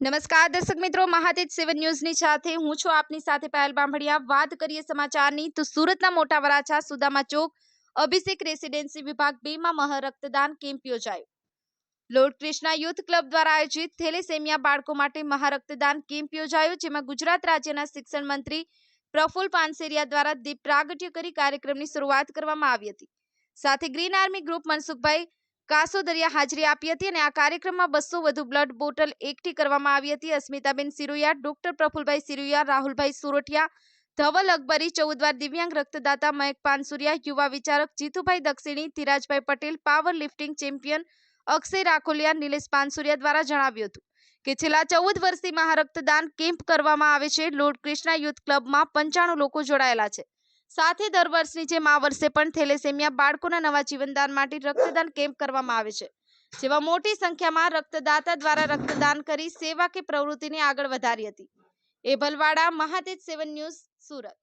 નમસ્કાર, દર્શક મિત્રો. મહાતેજ સેવન ન્યૂઝની સાથે હું છું આપની સાથે પાયલ બાંભડિયા વાત કરીએ સમાચારની તો સુરતના મોટા વરાછા સુદામા ચોક અભિષેક રેસિડેન્સી વિભાગ બે માં મહ રક્તદાન કેમ્પ યોજાયો. લોર્ડ કૃષ્ણા યુથ ક્લબ દ્વારા આયોજિત થેલેસેમિયા બાળકો માટે મહારક્તદાન કેમ્પ યોજાયો, જેમાં ગુજરાત રાજ્યના શિક્ષણ મંત્રી પ્રફુલ પાનસેરિયા દ્વારા દીપ પ્રાગટ્ય કરી કાર્યક્રમની શરૂઆત કરવામાં આવી હતી. સાથે green army group Mansukhbhai Kasodariya હાજરી આપી હતી અને આ કાર્યક્રમમાં બસો વધુ બ્લડ બોટલ એકઠી કરવામાં આવી હતી. અસ્મિતાબેન સિરુયા ડોક્ટર પ્રફુલભાઈ સિરુયા, રાહુલભાઈ સુરઠિયા, ધવલ અકબરી, ચૌદવાર દિવ્યાંગ રક્તદાતા મયક પાનસુરિયા, યુવા વિચારક Jitubhai Dakshini, Dhirajbhai Patel power lifting champion Akshay Rakholiya, Nilesh Pansuriya દ્વારા જણાવ્યું હતું કે છેલ્લા ચૌદ વર્ષથી મહારક્તદાન કેમ્પ કરવામાં આવે છે. લોર્ડ કૃષ્ણા યુથ ક્લબમાં પંચાણું લોકો જોડાયેલા છે. સાથે દર વર્ષની જેમ આ વર્ષે પણ થેલેસેમિયા બાળકોના નવા જીવનદાન માટે રક્તદાન કેમ્પ કરવામાં આવે છે, જેમાં મોટી સંખ્યામાં રક્તદાતા દ્વારા રક્તદાન કરી સેવા કે પ્રવૃત્તિને આગળ વધારી હતી. એ ભલવાડા, મહાતેજ સેવન ન્યૂઝ, સુરત.